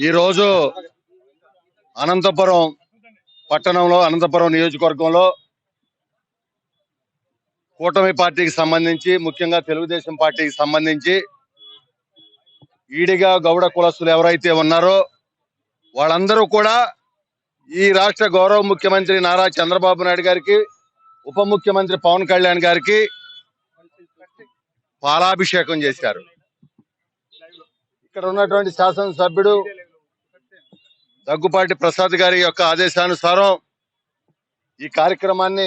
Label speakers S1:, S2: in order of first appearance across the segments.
S1: ఈరోజు అనంతపురం పట్టణంలో అనంతపురం నియోజకవర్గంలో కూటమి పార్టీకి సంబంధించి ముఖ్యంగా తెలుగుదేశం పార్టీకి సంబంధించి ఈడిగా గౌడ కులస్తులు ఎవరైతే ఉన్నారో వాళ్ళందరూ కూడా ఈ రాష్ట్ర గౌరవ ముఖ్యమంత్రి నారా చంద్రబాబు నాయుడు గారికి ఉప ముఖ్యమంత్రి పవన్ కళ్యాణ్ గారికి పాలాభిషేకం చేశారు. ఇక్కడ ఉన్నటువంటి శాసనసభ్యుడు దగ్గుపాటి ప్రసాద్ గారి యొక్క ఆదేశానుసారం ఈ కార్యక్రమాన్ని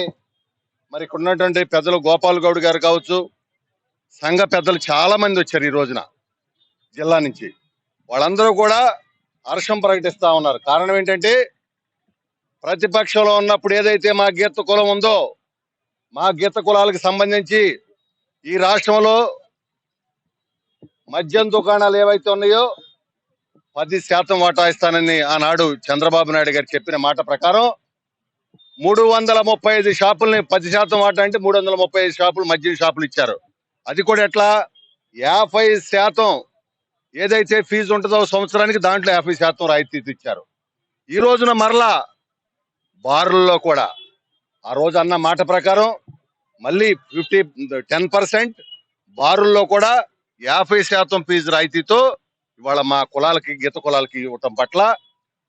S1: మరి ఉన్నటువంటి పెద్దలు గోపాల్ గౌడ్ గారు కావచ్చు సంఘ పెద్దలు చాలా మంది వచ్చారు ఈ రోజున జిల్లా నుంచి. వాళ్ళందరూ కూడా హర్షం ప్రకటిస్తా ఉన్నారు. కారణం ఏంటంటే ప్రతిపక్షంలో ఉన్నప్పుడు ఏదైతే మా గీత కులం ఉందో మా గీత కులాలకు సంబంధించి ఈ రాష్ట్రంలో మద్యం దుకాణాలు ఏవైతే ఉన్నాయో పది శాతం వాటా ఇస్తానని ఆనాడు చంద్రబాబు నాయుడు గారు చెప్పిన మాట ప్రకారం మూడు వందల ముప్పై ఐదు షాపుల్ని పది శాతం వాటా అంటే మూడు వందల ముప్పై ఐదు షాపులు మద్యం షాపులు ఇచ్చారు. అది కూడా ఎట్లా? యాభై శాతం ఏదైతే ఫీజు ఉంటుందో సంవత్సరానికి దాంట్లో యాభై శాతం రాయితీ ఇచ్చారు. ఈ రోజున మరలా బారుల్లో కూడా ఆ రోజు అన్న మాట ప్రకారం మళ్ళీ ఫిఫ్టీ టెన్ పర్సెంట్ బారుల్లో కూడా యాభై శాతం ఫీజు రాయితీతో ఇవాళ మా కులాలకి గీత కులాలకి ఇవ్వటం పట్ల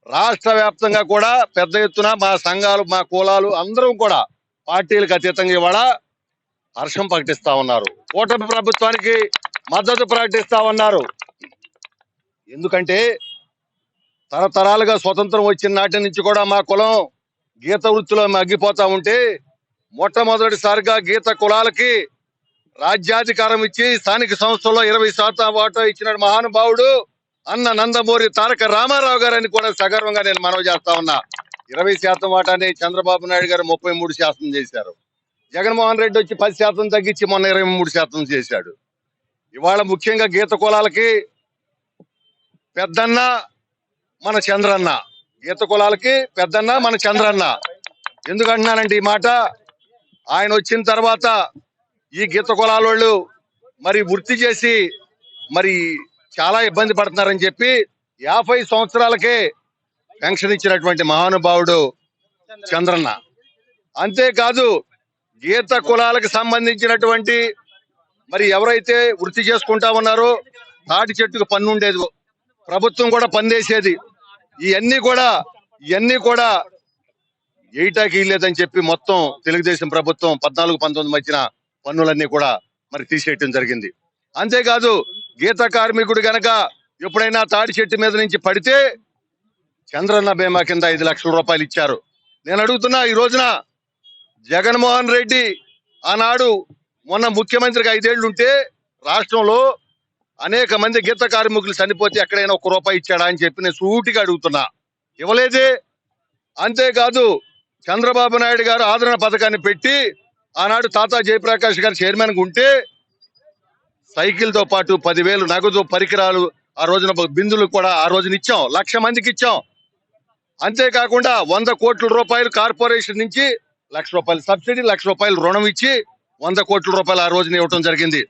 S1: రాష్ట్ర వ్యాప్తంగా కూడా పెద్ద ఎత్తున మా సంఘాలు మా కులాలు అందరం కూడా పార్టీలకు అతీతంగా ఇవాళ హర్షం ప్రకటిస్తా ఉన్నారు. కూటమి ప్రభుత్వానికి మద్దతు ప్రకటిస్తా ఉన్నారు. ఎందుకంటే తరతరాలుగా స్వతంత్రం వచ్చిన నాటి నుంచి కూడా మా కులం గీత వృత్తిలో మగ్గిపోతా ఉంటే మొట్టమొదటిసారిగా గీత కులాలకి రాజ్యాధికారం ఇచ్చి స్థానిక సంస్థల్లో ఇరవై శాతం వాటా ఇచ్చిన మహానుభావుడు అన్న నందమూరి తారక రామారావు గారని కూడా సగర్వంగా నేను మనవి చేస్తా ఉన్నా. ఇరవై శాతం వాటాని చంద్రబాబు నాయుడు గారు ముప్పై మూడు శాతం చేశారు. జగన్మోహన్ రెడ్డి వచ్చి పది శాతం తగ్గించి మొన్న ఇరవై మూడు శాతం చేశాడు. ఇవాళ ముఖ్యంగా గీత కులాలకి పెద్దన్న మన చంద్రన్న. గీత కులాలకి పెద్దన్న మన చంద్రన్న. ఎందుకంటున్నానంటే ఈ మాట? ఆయన వచ్చిన తర్వాత ఈ గీత కులాల వాళ్ళు మరి వృత్తి చేసి మరి చాలా ఇబ్బంది పడుతున్నారని చెప్పి యాభై సంవత్సరాలకే పెన్షన్ ఇచ్చినటువంటి మహానుభావుడు చంద్రన్న. అంతేకాదు గీత కులాలకు సంబంధించినటువంటి మరి ఎవరైతే వృత్తి చేసుకుంటా ఉన్నారో తాటి చెట్టుకు పన్ను ఉండేది. ప్రభుత్వం కూడా పనిచేసేది ఇవన్నీ కూడా ఇవన్నీ కూడా ఏటాకి లేదని చెప్పి మొత్తం తెలుగుదేశం ప్రభుత్వం పద్నాలుగు పంతొమ్మిది మధ్యన పన్నులన్నీ కూడా మరి తీసేయటం జరిగింది. అంతేకాదు గీత కార్మికుడు గనక ఎప్పుడైనా తాడి చెట్టు మీద నుంచి పడితే చంద్రన్న బీమా కింద ఐదు లక్షల రూపాయలు ఇచ్చారు. నేను అడుగుతున్నా ఈ రోజున జగన్మోహన్ రెడ్డి ఆనాడు మొన్న ముఖ్యమంత్రికి ఐదేళ్ళు ఉంటే రాష్ట్రంలో అనేక మంది గీత కార్మికులు చనిపోతే ఎక్కడైనా ఒక రూపాయి ఇచ్చాడా అని చెప్పి నేను సూటిగా అడుగుతున్నా. ఇవ్వలేదే. అంతేకాదు చంద్రబాబు నాయుడు గారు ఆదరణ పథకాన్ని పెట్టి ఆనాడు తాతా జయప్రకాష్ గారు చైర్మన్ ఉంటే సైకిల్తో పాటు పదివేలు నగదు పరికరాలు ఆ రోజున బిందులు కూడా ఆ రోజున ఇచ్చాం. లక్ష మందికి ఇచ్చాం. అంతేకాకుండా వంద కోట్ల రూపాయలు కార్పొరేషన్ నుంచి లక్ష రూపాయలు సబ్సిడీ లక్ష రూపాయలు రుణం ఇచ్చి వంద కోట్ల రూపాయలు ఆ రోజున ఇవ్వటం జరిగింది.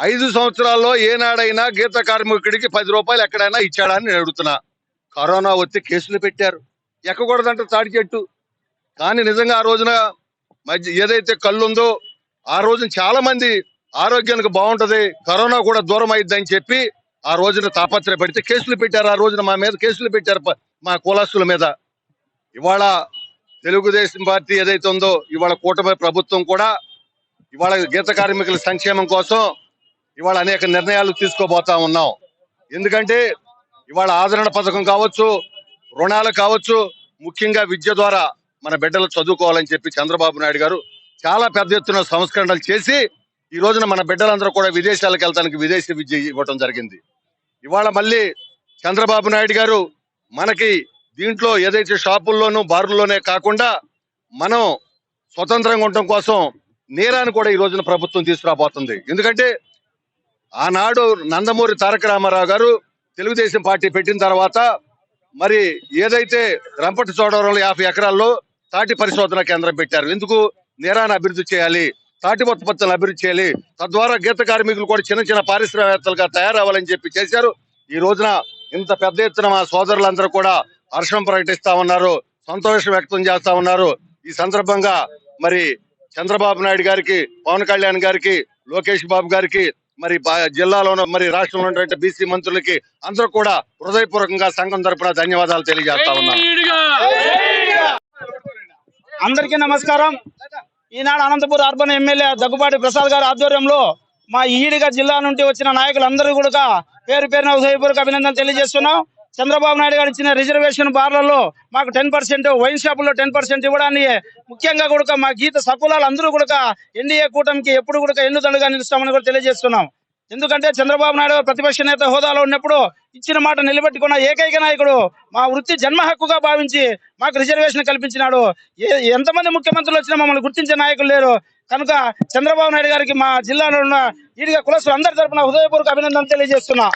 S1: ఐదు సంవత్సరాల్లో ఏనాడైనా గీత కార్మికుడికి పది రూపాయలు ఎక్కడైనా ఇచ్చాడా అని నేను అడుగుతున్నా. కరోనా వచ్చి కేసులు పెట్టారు. ఎక్కకూడదంట తాడి చెట్టు కానీ నిజంగా ఆ రోజున మధ్య ఏదైతే కళ్ళు ఉందో ఆ రోజున చాలా మంది ఆరోగ్యానికి బాగుంటది కరోనా కూడా దూరం అయిద్దని చెప్పి ఆ రోజున తాపత్రయపడితే కేసులు పెట్టారు. ఆ రోజున మా మీద కేసులు పెట్టారు మా కులస్తుల మీద. ఇవాళ తెలుగుదేశం పార్టీ ఏదైతే ఉందో ఇవాళ కూటమి ప్రభుత్వం కూడా ఇవాళ గీత కార్మికుల సంక్షేమం కోసం ఇవాళ అనేక నిర్ణయాలు తీసుకోబోతా ఉన్నాం. ఎందుకంటే ఇవాళ ఆదరణ పథకం కావచ్చు రుణాలు కావచ్చు ముఖ్యంగా విద్య ద్వారా మన బిడ్డలు చదువుకోవాలని చెప్పి చంద్రబాబు నాయుడు గారు చాలా పెద్ద ఎత్తున సంస్కరణలు చేసి ఈ రోజున మన బిడ్డలందరూ కూడా విదేశాలకు వెళ్తానికి విదేశీ విద్య ఇవ్వటం జరిగింది. ఇవాళ మళ్ళీ చంద్రబాబు నాయుడు గారు మనకి దీంట్లో ఏదైతే షాపుల్లోనూ బార్లలోనే కాకుండా మనం స్వతంత్రంగా ఉండటం కోసం నేరాన్ని కూడా ఈ రోజున ప్రభుత్వం తీసుకురాబోతుంది. ఎందుకంటే ఆనాడు నందమూరి తారక రామారావు గారు తెలుగుదేశం పార్టీ పెట్టిన తర్వాత మరి ఏదైతే రంపటి చోడవరంలో యాభై ఎకరాల్లో తాటి పరిశోధన కేంద్రం పెట్టారు. ఎందుకు? నేరాన్ని అభివృద్ధి చేయాలి తాటి ఉత్పత్తులను అభివృద్ధి చేయాలి. తద్వారా గీత కార్మికులు కూడా చిన్న చిన్న పారిశ్రామికవేత్తలుగా తయారవ్వాలని చెప్పి చేశారు. ఈ రోజున ఇంత పెద్ద ఎత్తున మా సోదరులందరూ కూడా హర్షం ప్రకటిస్తా ఉన్నారు సంతోషం వ్యక్తం చేస్తా ఉన్నారు. ఈ సందర్భంగా మరి చంద్రబాబు నాయుడు గారికి పవన్ కళ్యాణ్ గారికి లోకేష్ బాబు గారికి మరి జిల్లాలో ఉన్న మరి రాష్ట్రంలో ఉన్నటువంటి బీసీ మంత్రులకి అందరూ కూడా హృదయపూర్వకంగా సంఘం తరపున ధన్యవాదాలు తెలియజేస్తా ఉన్నాను
S2: అందరికీ నమస్కారం. ఈనాడు అనంతపురం అర్బన్ ఎమ్మెల్యే దగ్గుబాటి ప్రసాద్ గారి ఆధ్వర్యంలో మా ఈడిగా జిల్లా నుండి వచ్చిన నాయకులందరూ కూడా పేరు పేరున హృదయపూర్వక అభినందన తెలియజేస్తున్నాం. చంద్రబాబు నాయుడు గారు ఇచ్చిన రిజర్వేషన్ బార్లలో మాకు టెన్ పర్సెంట్ వైన్ షాపుల్లో టెన్ పర్సెంట్ ఇవ్వడాన్ని ముఖ్యంగా కూడా మా గీత సకులాలు అందరూ కూడా ఎన్డీఏ కూటమికి ఎప్పుడు కూడా ఎన్నుదండుగా నిలుస్తామని కూడా తెలియజేస్తున్నాం. ఎందుకంటే చంద్రబాబు నాయుడు ప్రతిపక్ష నేత హోదాలో ఉన్నప్పుడు ఇచ్చిన మాట నిలబెట్టుకున్న ఏకైక నాయకుడు మా వృత్తి జన్మ హక్కుగా భావించి మాకు రిజర్వేషన్ కల్పించినాడు. ఏ- ఎంతమంది ముఖ్యమంత్రులు వచ్చినా మమ్మల్ని గుర్తించే నాయకులు లేరు. కనుక చంద్రబాబు నాయుడు గారికి మా జిల్లాలో ఉన్న ఈడిగా కులస్తులు అందరి తరపున హృదయపూర్వక అభినందన తెలియజేస్తున్నా.